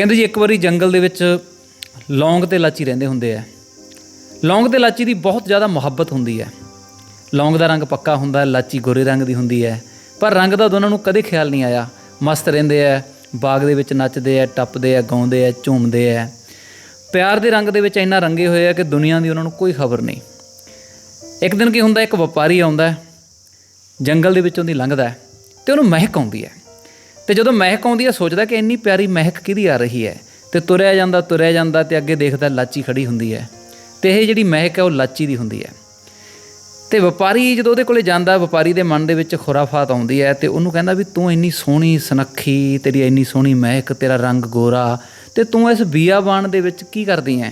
ਕਹਿੰਦੇ ਜੀ ਇੱਕ ਵਾਰੀ ਜੰਗਲ ਦੇ ਵਿੱਚ ਲੌਂਗ ਤੇ ਲਾਚੀ ਰਹਿੰਦੇ ਹੁੰਦੇ ਆ। ਲੌਂਗ ਤੇ ਲਾਚੀ ਦੀ ਬਹੁਤ ਜ਼ਿਆਦਾ ਮੁਹੱਬਤ ਹੁੰਦੀ ਹੈ ਲੌਂਗ ਦਾ ਰੰਗ ਪੱਕਾ ਹੁੰਦਾ ਲਾਚੀ ਗੋਰੇ ਰੰਗ ਦੀ ਹੁੰਦੀ ਹੈ। ਪਰ ਰੰਗ ਦਾ ਦੋਨਾਂ ਨੂੰ ਕਦੇ ਖਿਆਲ ਨਹੀਂ ਆਇਆ। ਮਸਤ ਰਹਿੰਦੇ ਆ, ਬਾਗ ਦੇ ਵਿੱਚ ਨੱਚਦੇ ਆ, ਟੱਪਦੇ ਆ, ਗਾਉਂਦੇ ਆ, ਝੂਮਦੇ ਆ। ਪਿਆਰ ਦੇ ਰੰਗ ਦੇ ਵਿੱਚ ਇੰਨਾ ਰੰਗੇ ਹੋਏ ਆ ਕਿ ਦੁਨੀਆ ਦੀ ਉਹਨਾਂ ਨੂੰ ਕੋਈ ਖਬਰ ਨਹੀਂ। ਇੱਕ ਦਿਨ ਕੀ ਹੁੰਦਾ, ਇੱਕ ਵਪਾਰੀ ਆਉਂਦਾ ਜੰਗਲ ਦੇ ਵਿੱਚੋਂ ਦੀ ਲੰਘਦਾ ਹੈ ਤੇ ਉਹਨੂੰ ਮਹਿਕ ਆਉਂਦੀ ਹੈ। ਤੇ ਜਦੋਂ ਮਹਿਕ ਆਉਂਦੀ ਹੈ, ਸੋਚਦਾ ਕਿ ਇੰਨੀ ਪਿਆਰੀ ਮਹਿਕ ਕਿਹਦੀ ਆ ਰਹੀ ਹੈ? ਤੇ ਤੁਰਿਆ ਜਾਂਦਾ ਤੁਰਿਆ ਜਾਂਦਾ ਤੇ ਅੱਗੇ ਦੇਖਦਾ ਲਾਚੀ ਖੜੀ ਹੁੰਦੀ ਹੈ। ਤੇ ਇਹ ਜਿਹੜੀ ਮਹਿਕ ਹੈ, ਉਹ ਲਾਚੀ ਦੀ ਹੁੰਦੀ ਹੈ। ਤੇ ਵਪਾਰੀ ਜਦੋਂ ਉਹਦੇ ਕੋਲੇ ਜਾਂਦਾ, ਵਪਾਰੀ ਦੇ ਮਨ ਦੇ ਵਿੱਚ ਖੁਰਾਫਾਤ ਆਉਂਦੀ ਹੈ ਤੇ ਉਹਨੂੰ ਕਹਿੰਦਾ ਵੀ ਤੂੰ ਇੰਨੀ ਸੋਹਣੀ ਸੁਨੱਖੀ, ਤੇਰੀ ਇੰਨੀ ਸੋਹਣੀ ਮਹਿਕ, ਤੇਰਾ ਰੰਗ ਗੋਰਾ, ਤੇ ਤੂੰ ਇਸ ਬੀਆਬਾਨ ਦੇ ਵਿੱਚ ਕੀ ਕਰਦੀ ਐ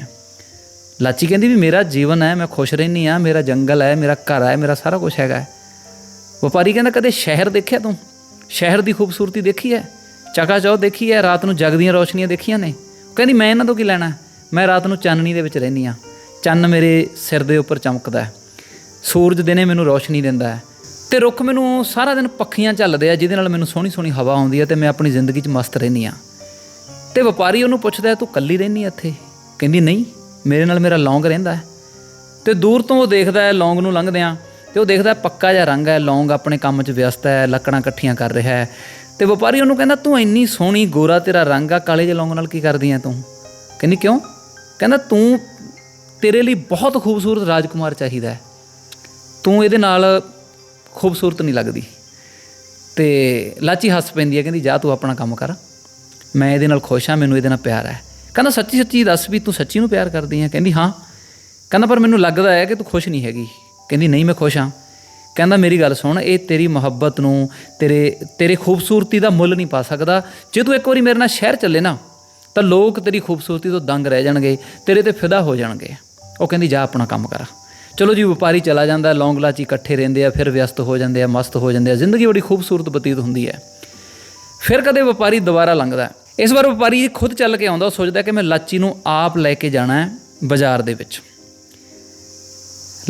ਲਾਚੀ ਕਹਿੰਦੀ ਵੀ ਮੇਰਾ ਜੀਵਨ ਹੈ, ਮੈਂ ਖੁਸ਼ ਰਹਿੰਦੀ ਆ ਮੇਰਾ ਜੰਗਲ ਹੈ, ਮੇਰਾ ਘਰ ਹੈ, ਮੇਰਾ ਸਾਰਾ ਕੁਝ ਹੈਗਾ ਵਪਾਰੀ ਕਹਿੰਦਾ, ਕਦੇ ਸ਼ਹਿਰ ਦੇਖਿਆ ਤੂੰ? ਸ਼ਹਿਰ ਦੀ ਖੂਬਸੂਰਤੀ ਦੇਖੀ ਹੈ, ਚਕਾ ਚੌ ਦੇਖੀ ਹੈ, ਰਾਤ ਨੂੰ ਜਗਦੀਆਂ ਰੌਸ਼ਨੀਆਂ ਦੇਖੀਆਂ ਨੇ। ਕਹਿੰਦੀ, ਮੈਂ ਇਹਨਾਂ ਤੋਂ ਕੀ ਲੈਣਾ? ਮੈਂ ਰਾਤ ਨੂੰ ਚਾਨਣੀ ਦੇ ਵਿੱਚ ਰਹਿੰਦੀ ਆ ਚੰਨ ਮੇਰੇ ਸਿਰ ਦੇ ਉੱਪਰ ਚਮਕਦਾ ਹੈ। ਸੂਰਜ ਦਿਨੇ ਮੈਨੂੰ ਰੌਸ਼ਨੀ ਦਿੰਦਾ ਹੈ। ਤੇ ਰੁੱਖ ਮੈਨੂੰ ਸਾਰਾ ਦਿਨ ਪੱਖੀਆਂ ਚੱਲਦੇ ਆ, ਜਿਹਦੇ ਨਾਲ ਮੈਨੂੰ ਸੋਹਣੀ ਸੋਹਣੀ ਹਵਾ ਆਉਂਦੀ ਹੈ ਤੇ ਮੈਂ ਆਪਣੀ ਜ਼ਿੰਦਗੀ 'ਚ ਮਸਤ ਰਹਿੰਦੀ ਆ ਤੇ ਵਪਾਰੀ ਉਹਨੂੰ ਪੁੱਛਦਾ, ਤੂੰ ਕੱਲੀ ਰਹਿੰਦੀ ਇੱਥੇ? ਕਹਿੰਦੀ, ਨਹੀਂ, ਮੇਰੇ ਨਾਲ ਮੇਰਾ ਲੌਂਗ ਰਹਿੰਦਾ ਹੈ। ਤੇ ਦੂਰ ਤੋਂ ਉਹ ਦੇਖਦਾ ਹੈ, ਲੌਂਗ ਨੂੰ ਲੰਘਦਿਆਂ ਤੇ ਉਹ ਦੇਖਦਾ ਪੱਕਾ ਜਿਹਾ ਰੰਗ ਹੈ, ਲੌਂਗ ਆਪਣੇ ਕੰਮ 'ਚ ਵਿਅਸਤ ਹੈ, ਲੱਕੜਾਂ ਇਕੱਠੀਆਂ ਕਰ ਰਿਹਾ ਹੈ। ਤੇ ਵਪਾਰੀ ਉਹਨੂੰ ਕਹਿੰਦਾ, ਤੂੰ ਇੰਨੀ ਸੋਹਣੀ ਗੋਰਾ ਤੇਰਾ ਰੰਗ ਆ, ਕਾਲੇ ਜਿਹੇ ਲੌਂਗ ਨਾਲ ਕੀ ਕਰਦੀ ਆ ਤੂੰ? ਕਹਿੰਦੀ, ਕਿਉਂ? ਕਹਿੰਦਾ, ਤੂੰ ਤੇਰੇ ਲਈ ਬਹੁਤ ਖੂਬਸੂਰਤ ਰਾਜਕੁਮਾਰ ਚਾਹੀਦਾ ਹੈ। ਤੂੰ ਇਹਦੇ ਨਾਲ ਖੂਬਸੂਰਤ ਨਹੀਂ ਲੱਗਦੀ। ਤੇ ਲਾਚੀ ਹੱਸ ਪੈਂਦੀ ਹੈ, ਕਹਿੰਦੀ, ਜਾ ਤੂੰ ਆਪਣਾ ਕੰਮ ਕਰ। ਮੈਂ ਇਹਦੇ ਨਾਲ ਖੁਸ਼ ਹਾਂ, ਮੈਨੂੰ ਇਹਦੇ ਨਾਲ ਪਿਆਰ ਹੈ। ਕਹਿੰਦਾ ਸੱਚੀ ਸੱਚੀ ਦੱਸ ਵੀ ਤੂੰ ਸੱਚੀ ਨੂੰ ਪਿਆਰ ਕਰਦੀ ਹੈ ਕਹਿੰਦੀ, ਹਾਂ। ਕਹਿੰਦਾ, ਪਰ ਮੈਨੂੰ ਲੱਗਦਾ ਹੈ ਕਿ ਤੂੰ ਖੁਸ਼ ਨਹੀਂ ਹੈਗੀ। ਕਹਿੰਦੀ, ਨਹੀਂ, ਮੈਂ ਖੁਸ਼ ਹਾਂ। ਕਹਿੰਦਾ, ਮੇਰੀ ਗੱਲ ਸੁਣ, ਇਹ ਤੇਰੀ ਮੁਹੱਬਤ ਨੂੰ, ਤੇਰੇ ਤੇਰੇ ਖੂਬਸੂਰਤੀ ਦਾ ਮੁੱਲ ਨਹੀਂ ਪਾ ਸਕਦਾ। ਜੇ ਤੂੰ ਇੱਕ ਵਾਰੀ ਮੇਰੇ ਨਾਲ ਸ਼ਹਿਰ ਚੱਲੇ ਨਾ, ਤਾਂ ਲੋਕ ਤੇਰੀ ਖੂਬਸੂਰਤੀ ਤੋਂ ਦੰਗ ਰਹਿ ਜਾਣਗੇ, ਤੇਰੇ ਤੇ ਫਿਦਾ ਹੋ ਜਾਣਗੇ। ਉਹ ਕਹਿੰਦੀ, ਜਾ ਆਪਣਾ ਕੰਮ ਕਰ। ਚਲੋ ਜੀ, ਵਪਾਰੀ ਚਲਾ ਜਾਂਦਾ, ਲੌਂਗ ਲਾਚੀ ਇਕੱਠੇ ਰਹਿੰਦੇ ਆ, ਫਿਰ ਵਿਅਸਤ ਹੋ ਜਾਂਦੇ ਆ, ਮਸਤ ਹੋ ਜਾਂਦੇ ਆ। ਜ਼ਿੰਦਗੀ ਬੜੀ ਖੂਬਸੂਰਤ ਬਤੀਤ ਹੁੰਦੀ ਹੈ। ਫਿਰ ਕਦੇ ਵਪਾਰੀ ਦੁਬਾਰਾ ਲੰਘਦਾ ਇਸ ਵਾਰ ਵਪਾਰੀ ਖੁਦ ਚੱਲ ਕੇ ਆਉਂਦਾ, ਉਹ ਸੋਚਦਾ ਕਿ ਮੈਂ ਲਾਚੀ ਨੂੰ ਆਪ ਲੈ ਕੇ ਜਾਣਾ ਹੈ ਬਾਜ਼ਾਰ ਦੇ ਵਿੱਚ।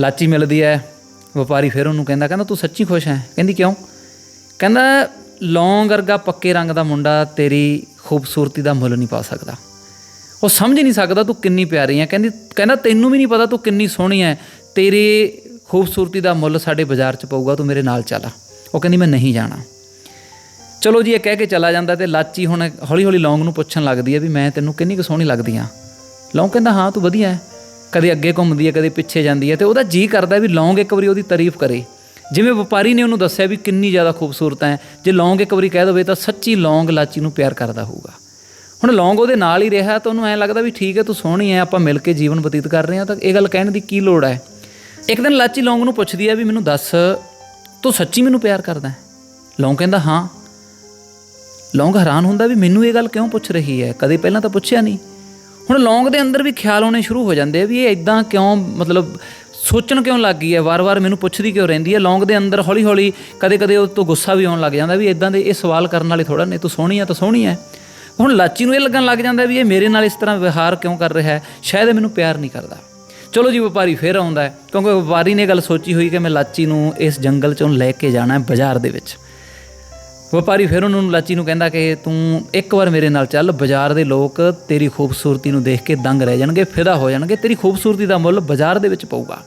ਲਾਚੀ ਮਿਲਦੀ ਹੈ, ਵਪਾਰੀ ਫਿਰ ਉਹਨੂੰ ਕਹਿੰਦਾ ਕਹਿੰਦਾ ਤੂੰ ਸੱਚੀ ਖੁਸ਼ ਹੈ? ਕਹਿੰਦੀ ਕਿਉਂ? ਕਹਿੰਦਾ, ਲੌਂਗ ਵਰਗਾ ਪੱਕੇ ਰੰਗ ਦਾ ਮੁੰਡਾ ਤੇਰੀ ਖੂਬਸੂਰਤੀ ਦਾ ਮੁੱਲ ਨਹੀਂ ਪਾ ਸਕਦਾ। ਉਹ ਸਮਝ ਨਹੀਂ ਸਕਦਾ ਤੂੰ ਕਿੰਨੀ ਪਿਆਰੀ ਹੈ। ਕਹਿੰਦੀ, ਕਹਿੰਦਾ ਤੈਨੂੰ ਵੀ ਨਹੀਂ ਪਤਾ ਤੂੰ ਕਿੰਨੀ ਸੋਹਣੀ ਹੈ। ਤੇਰੇ ਖੂਬਸੂਰਤੀ ਦਾ ਮੁੱਲ ਸਾਡੇ ਬਾਜ਼ਾਰ 'ਚ ਪਊਗਾ, ਤੂੰ ਮੇਰੇ ਨਾਲ ਚੱਲ ਉਹ ਕਹਿੰਦੀ, ਮੈਂ ਨਹੀਂ ਜਾਣਾ। ਚਲੋ ਜੀ, ਇਹ ਕਹਿ ਕੇ ਚਲਾ ਜਾਂਦਾ ਤੇ ਲਾਚੀ ਹੁਣ ਹੌਲੀ ਹੌਲੀ ਲੌਂਗ ਨੂੰ ਪੁੱਛਣ ਲੱਗਦੀ ਹੈ ਵੀ ਮੈਂ ਤੈਨੂੰ ਕਿੰਨੀ ਕੁ ਸੋਹਣੀ ਲੱਗਦੀ ਆ ਲੌਂਗ ਕਹਿੰਦਾ, ਹਾਂ, ਤੂੰ ਵਧੀਆ ਹੈ। ਕਦੇ ਅੱਗੇ ਘੁੰਮਦੀ ਹੈ, ਕਦੇ ਪਿੱਛੇ ਜਾਂਦੀ ਹੈ ਤੇ ਉਹਦਾ ਜੀ ਕਰਦਾ ਵੀ ਲੌਂਗ ਇੱਕ ਵਾਰੀ ਉਹਦੀ ਤਾਰੀਫ ਕਰੇ। ਜਿਵੇਂ ਵਪਾਰੀ ਨੇ ਉਹਨੂੰ ਦੱਸਿਆ ਵੀ ਕਿੰਨੀ ਜ਼ਿਆਦਾ ਖੂਬਸੂਰਤ ਹੈ, ਜੇ ਲੌਂਗ ਇੱਕ ਵਾਰੀ ਕਹਿ ਦਵੇ ਤਾਂ ਸੱਚੀ ਲੌਂਗ ਲਾਚੀ ਨੂੰ ਪਿਆਰ ਕਰਦਾ ਹੋਊਗਾ। ਹੁਣ ਲੌਂਗ ਉਹਦੇ ਨਾਲ ਹੀ ਰਿਹਾ ਤਾਂ ਉਹਨੂੰ ਐਂ ਲੱਗਦਾ ਵੀ ਠੀਕ ਹੈ, ਤੂੰ ਸੋਹਣੀ ਹੈ, ਆਪਾਂ ਮਿਲ ਕੇ ਜੀਵਨ ਬਤੀਤ ਕਰ ਰਹੇ ਹਾਂ, ਤਾਂ ਇਹ ਗੱਲ ਕਹਿਣ ਦੀ ਕੀ ਲੋੜ ਹੈ? ਇੱਕ ਦਿਨ ਲਾਚੀ ਲੌਂਗ ਨੂੰ ਪੁੱਛਦੀ ਹੈ ਵੀ ਮੈਨੂੰ ਦੱਸ, ਤੂੰ ਸੱਚੀ ਮੈਨੂੰ ਪਿਆਰ ਕਰਦਾ ਹੈ? ਲੌਂਗ ਕਹਿੰਦਾ, ਹਾਂ। ਲੌਂਗ ਹੈਰਾਨ ਹੁੰਦਾ ਵੀ ਮੈਨੂੰ ਇਹ ਗੱਲ ਕਿਉਂ ਪੁੱਛ ਰਹੀ ਹੈ? ਕਦੇ ਪਹਿਲਾਂ ਤਾਂ ਪੁੱਛਿਆ ਨਹੀਂ। ਹੁਣ ਲੌਂਗ ਦੇ ਅੰਦਰ ਵੀ ਖਿਆਲ ਆਉਣੇ ਸ਼ੁਰੂ ਹੋ ਜਾਂਦੇ ਆ ਵੀ ਇਹ ਇਦਾਂ ਕਿਉਂ, ਮਤਲਬ ਸੋਚਣ ਕਿਉਂ ਲੱਗ ਗਈ ਹੈ? ਵਾਰ-ਵਾਰ ਮੈਨੂੰ ਪੁੱਛਦੀ ਕਿਉਂ ਰਹਿੰਦੀ ਹੈ? ਲੌਂਗ ਦੇ ਅੰਦਰ ਹੌਲੀ-ਹੌਲੀ ਕਦੇ-ਕਦੇ ਉਹ ਤੋਂ ਗੁੱਸਾ ਵੀ ਆਉਣ ਲੱਗ ਜਾਂਦਾ ਵੀ ਇਦਾਂ ਦੇ ਇਹ ਸਵਾਲ ਕਰਨ ਵਾਲੇ ਥੋੜਾ ਨੇ, ਤੂੰ ਸੋਹਣੀ ਆ ਤਾਂ ਸੋਹਣੀ ਹੈ। ਹੁਣ ਲਾਚੀ ਨੂੰ ਇਹ ਲੱਗਣ ਲੱਗ ਜਾਂਦਾ ਵੀ ਇਹ ਮੇਰੇ ਨਾਲ ਇਸ ਤਰ੍ਹਾਂ ਵਿਵਹਾਰ ਕਿਉਂ ਕਰ ਰਿਹਾ ਹੈ? ਸ਼ਾਇਦ ਮੈਨੂੰ ਪਿਆਰ ਨਹੀਂ ਕਰਦਾ। ਚਲੋ ਜੀ, ਵਪਾਰੀ ਫੇਰ ਆਉਂਦਾ ਹੈ, ਕਿਉਂਕਿ ਵਪਾਰੀ ਨੇ ਇਹ ਗੱਲ ਸੋਚੀ ਹੋਈ ਕਿ ਮੈਂ ਲਾਚੀ ਨੂੰ ਇਸ ਜੰਗਲ ਚੋਂ ਲੈ ਕੇ ਜਾਣਾ ਹੈ ਬਾਜ਼ਾਰ ਦੇ ਵਿੱਚ। ਵਪਾਰੀ ਫਿਰ ਉਹਨਾਂ ਨੂੰ ਲਾਚੀ ਨੂੰ ਕਹਿੰਦਾ ਕਿ ਤੂੰ ਇੱਕ ਵਾਰ ਮੇਰੇ ਨਾਲ ਚੱਲ, ਬਾਜ਼ਾਰ ਦੇ ਲੋਕ ਤੇਰੀ ਖੂਬਸੂਰਤੀ ਨੂੰ ਦੇਖ ਕੇ ਦੰਗ ਰਹਿ ਜਾਣਗੇ, ਫਿਦਾ ਹੋ ਜਾਣਗੇ, ਤੇਰੀ ਖੂਬਸੂਰਤੀ ਦਾ ਮੁੱਲ ਬਾਜ਼ਾਰ ਦੇ ਵਿੱਚ ਪਊਗਾ।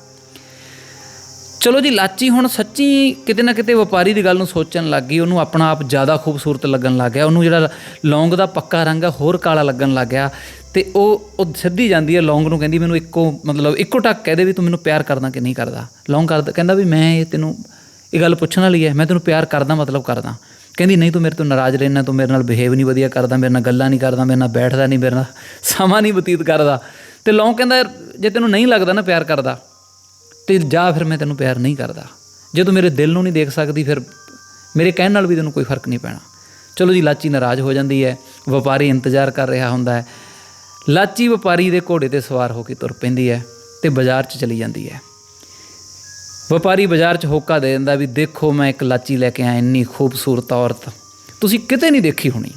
ਚਲੋ ਜੀ, ਲਾਚੀ ਹੁਣ ਸੱਚੀ ਕਿਤੇ ਨਾ ਕਿਤੇ ਵਪਾਰੀ ਦੀ ਗੱਲ ਨੂੰ ਸੋਚਣ ਲੱਗ ਗਈ, ਉਹਨੂੰ ਆਪਣਾ ਆਪ ਜ਼ਿਆਦਾ ਖੂਬਸੂਰਤ ਲੱਗਣ ਲੱਗ ਗਿਆ, ਉਹਨੂੰ ਜਿਹੜਾ ਲੌਂਗ ਦਾ ਪੱਕਾ ਰੰਗ ਆ, ਹੋਰ ਕਾਲਾ ਲੱਗਣ ਲੱਗ ਗਿਆ ਤੇ ਉਹ ਉਹ ਸਿੱਧੀ ਜਾਂਦੀ ਹੈ ਲੌਂਗ ਨੂੰ ਕਹਿੰਦੀ, ਮੈਨੂੰ ਇੱਕੋ ਮਤਲਬ ਇੱਕੋ ਟੱਕ ਕਹਿ ਦੇ ਵੀ ਤੂੰ ਮੈਨੂੰ ਪਿਆਰ ਕਰਦਾ ਕਿ ਨਹੀਂ ਕਰਦਾ। ਲੌਂਗ ਕਰਦਾ, ਕਹਿੰਦਾ ਵੀ ਮੈਂ ਇਹ ਤੈਨੂੰ ਇਹ ਗੱਲ ਪੁੱਛਣ ਵਾਲੀ ਹੈ, ਮੈਂ ਤੈਨੂੰ ਪਿਆਰ ਕਰਦਾ, ਮਤਲਬ ਕਰਦਾ। ਕਹਿੰਦੀ, ਨਹੀਂ ਤੂੰ ਮੇਰੇ ਤੋਂ ਨਾਰਾਜ਼ ਰਹਿਣਾ, ਤੂੰ ਮੇਰੇ ਨਾਲ ਬਿਹੇਵ ਨਹੀਂ ਵਧੀਆ ਕਰਦਾ, ਮੇਰੇ ਨਾਲ ਗੱਲਾਂ ਨਹੀਂ ਕਰਦਾ, ਮੇਰੇ ਨਾਲ ਬੈਠਦਾ ਨਹੀਂ, ਮੇਰੇ ਨਾਲ ਸਮਾਂ ਨਹੀਂ ਬਤੀਤ ਕਰਦਾ। ਤੇ ਲੌਂਗ ਕਹਿੰਦਾ, ਜੇ ਤੈਨੂੰ ਨਹੀਂ ਲੱਗਦਾ ਨਾ ਪਿਆਰ ਕਰਦਾ, ਤੇ ਜਾ ਫਿਰ ਮੈਂ ਤੈਨੂੰ ਪਿਆਰ ਨਹੀਂ ਕਰਦਾ। ਜੇ ਤੂੰ ਮੇਰੇ ਦਿਲ ਨੂੰ ਨਹੀਂ ਦੇਖ ਸਕਦੀ, ਫਿਰ ਮੇਰੇ ਕਹਿਣ ਨਾਲ ਵੀ ਤੈਨੂੰ ਕੋਈ ਫ਼ਰਕ ਨਹੀਂ ਪੈਣਾ। ਚਲੋ ਜੀ, ਲਾਚੀ ਨਾਰਾਜ਼ ਹੋ ਜਾਂਦੀ ਹੈ, ਵਪਾਰੀ ਇੰਤਜ਼ਾਰ ਕਰ ਰਿਹਾ ਹੁੰਦਾ ਹੈ। ਲਾਚੀ ਵਪਾਰੀ ਦੇ ਘੋੜੇ ਤੇ ਸਵਾਰ ਹੋ ਕੇ ਤੁਰ ਪੈਂਦੀ ਹੈ ਤੇ ਬਾਜ਼ਾਰ 'ਚ ਚਲੀ ਜਾਂਦੀ ਹੈ। ਵਪਾਰੀ ਬਾਜ਼ਾਰ 'ਚ ਹੋਕਾ ਦੇ ਦਿੰਦਾ ਵੀ ਦੇਖੋ ਮੈਂ ਇੱਕ ਲਾਚੀ ਲੈ ਕੇ ਆਇਆ, ਇੰਨੀ ਖੂਬਸੂਰਤ ਔਰਤ। ਤੁਸੀਂ ਕਿਤੇ ਨਹੀਂ ਦੇਖੀ ਹੋਣੀ।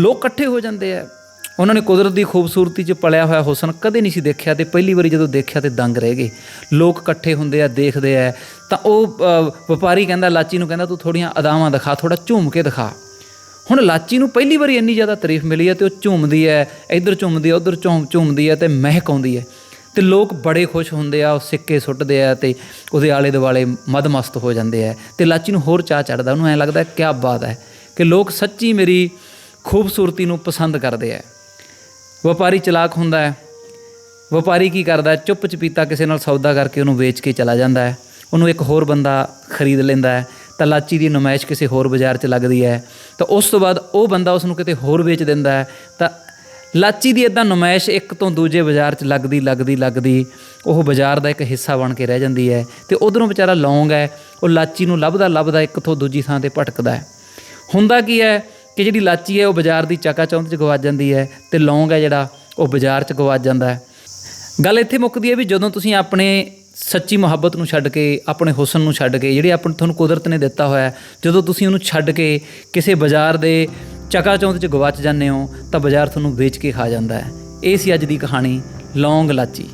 ਲੋਕ ਇਕੱਠੇ ਹੋ ਜਾਂਦੇ ਆ। ਉਹਨਾਂ ਨੇ ਕੁਦਰਤ ਦੀ ਖੂਬਸੂਰਤੀ 'ਚ ਪਲਿਆ ਹੋਇਆ ਹੁਸਨ ਕਦੇ ਨਹੀਂ ਸੀ ਦੇਖਿਆ ਤੇ ਪਹਿਲੀ ਵਾਰੀ ਜਦੋਂ ਦੇਖਿਆ ਤੇ ਦੰਗ ਰਹਿ ਗਏ। ਲੋਕ ਇਕੱਠੇ ਹੁੰਦੇ ਆ, ਦੇਖਦੇ ਆ। ਤਾਂ ਉਹ ਵਪਾਰੀ ਕਹਿੰਦਾ, ਲਾਚੀ ਨੂੰ ਕਹਿੰਦਾ, ਤੂੰ ਥੋੜੀਆਂ ਅਦਾਵਾਂ ਦਿਖਾ ਥੋੜਾ ਝੂਮ ਕੇ ਦਿਖਾ। ਹੁਣ ਲਾਚੀ ਨੂੰ ਪਹਿਲੀ ਵਾਰੀ ਇੰਨੀ ਜ਼ਿਆਦਾ ਤਾਰੀਫ ਮਿਲੀ ਹੈ ਤੇ ਉਹ ਝੂਮਦੀ ਹੈ, ਇੱਧਰ ਝੂਮਦੀ ਹੈ, ਉੱਧਰ ਝੂਮ, ਝੂਮਦੀ ਹੈ ਤੇ ਮਹਿਕ ਆਉਂਦੀ ਹੈ। ਤੇ ਲੋਕ ਬੜੇ ਖੁਸ਼ ਹੁੰਦੇ ਆ, ਉਹ ਸਿੱਕੇ ਸੁੱਟਦੇ ਆ ਤੇ ਉਹਦੇ ਆਲੇ ਦੁਆਲੇ ਮਦਮਸਤ ਹੋ ਜਾਂਦੇ ਆ ਤੇ ਲਾਚੀ ਨੂੰ ਹੋਰ ਚਾਹ ਚੜਦਾ ਉਹਨੂੰ ਐਂ ਲੱਗਦਾ ਕੀ ਬਾਤ ਹੈ ਕਿ ਲੋਕ ਸੱਚੀ ਮੇਰੀ ਖੂਬਸੂਰਤੀ ਨੂੰ ਪਸੰਦ ਕਰਦੇ ਆ। ਵਪਾਰੀ ਚਲਾਕ ਹੁੰਦਾ ਹੈ, ਵਪਾਰੀ ਕੀ ਕਰਦਾ ਚੁੱਪ ਚਪੀਤਾ ਕਿਸੇ ਨਾਲ ਸੌਦਾ ਕਰਕੇ ਉਹਨੂੰ ਵੇਚ ਕੇ ਚਲਾ ਜਾਂਦਾ ਹੈ, ਉਹਨੂੰ ਇੱਕ ਹੋਰ ਬੰਦਾ ਖਰੀਦ ਲੈਂਦਾ ਹੈ, ਤਾਂ ਲਾਚੀ ਦੀ ਨੁਮਾਇਸ਼ ਕਿਸੇ ਹੋਰ ਬਾਜ਼ਾਰ 'ਚ ਲੱਗਦੀ ਹੈ, ਤਾਂ ਉਸ ਤੋਂ ਬਾਅਦ ਉਹ ਬੰਦਾ ਉਸ ਨੂੰ ਕਿਤੇ ਹੋਰ ਵੇਚ ਦਿੰਦਾ ਹੈ, ਤਾਂ ਲਾਚੀ ਦੀ ਇਦਾਂ ਨੁਮਾਇਸ਼ ਇੱਕ ਤੋਂ ਦੂਜੇ ਬਾਜ਼ਾਰ 'ਚ ਲੱਗਦੀ ਲੱਗਦੀ ਲੱਗਦੀ, ਉਹ ਬਾਜ਼ਾਰ ਦਾ ਇੱਕ ਹਿੱਸਾ ਬਣ ਕੇ ਰਹਿ ਜਾਂਦੀ ਹੈ ਤੇ ਉਧਰੋਂ ਵਿਚਾਰਾ ਲੌਂਗ ਹੈ, ਉਹ ਲਾਚੀ ਨੂੰ ਲੱਭਦਾ ਲੱਭਦਾ ਇੱਕ ਤੋਂ ਦੂਜੀ ਥਾਂ ਤੇ ਭਟਕਦਾ ਹੈ। ਹੁੰਦਾ ਕੀ ਹੈ ਕਿ ਜਿਹੜੀ ਲਾਚੀ ਹੈ, ਉਹ ਬਾਜ਼ਾਰ ਦੀ ਚਾਕਾ ਚੌਂਦ 'ਚ ਗਵਾਚ ਜਾਂਦੀ ਹੈ ਤੇ ਲੌਂਗ ਹੈ ਜਿਹੜਾ, ਉਹ ਬਾਜ਼ਾਰ 'ਚ ਗਵਾਚ ਜਾਂਦਾ ਹੈ। ਗੱਲ ਇੱਥੇ ਮੁੱਕਦੀ ਹੈ ਵੀ ਜਦੋਂ ਤੁਸੀਂ ਆਪਣੇ ਸੱਚੀ ਮੁਹੱਬਤ ਨੂੰ ਛੱਡ ਕੇ, ਆਪਣੇ ਹੁਸਨ ਨੂੰ ਛੱਡ ਕੇ, ਜਿਹੜੇ ਆਪਣ ਤੁਹਾਨੂੰ ਕੁਦਰਤ ਨੇ ਦਿੱਤਾ ਹੋਇਆ ਜਦੋਂ ਤੁਸੀਂ ਉਹਨੂੰ ਛੱਡ ਕੇ ਕਿਸੇ ਬਾਜ਼ਾਰ ਦੇ ਚਕਾ ਚੌਂਦ 'ਚ ਗਵਾਚ ਜਾਂਦੇ ਹੋ ਤਾਂ ਬਾਜ਼ਾਰ ਤੁਹਾਨੂੰ ਵੇਚ ਕੇ ਖਾ ਜਾਂਦਾ ਹੈ। ਇਹ ਸੀ ਅੱਜ ਦੀ ਕਹਾਣੀ, ਲੌਂਗ ਲਾਚੀ।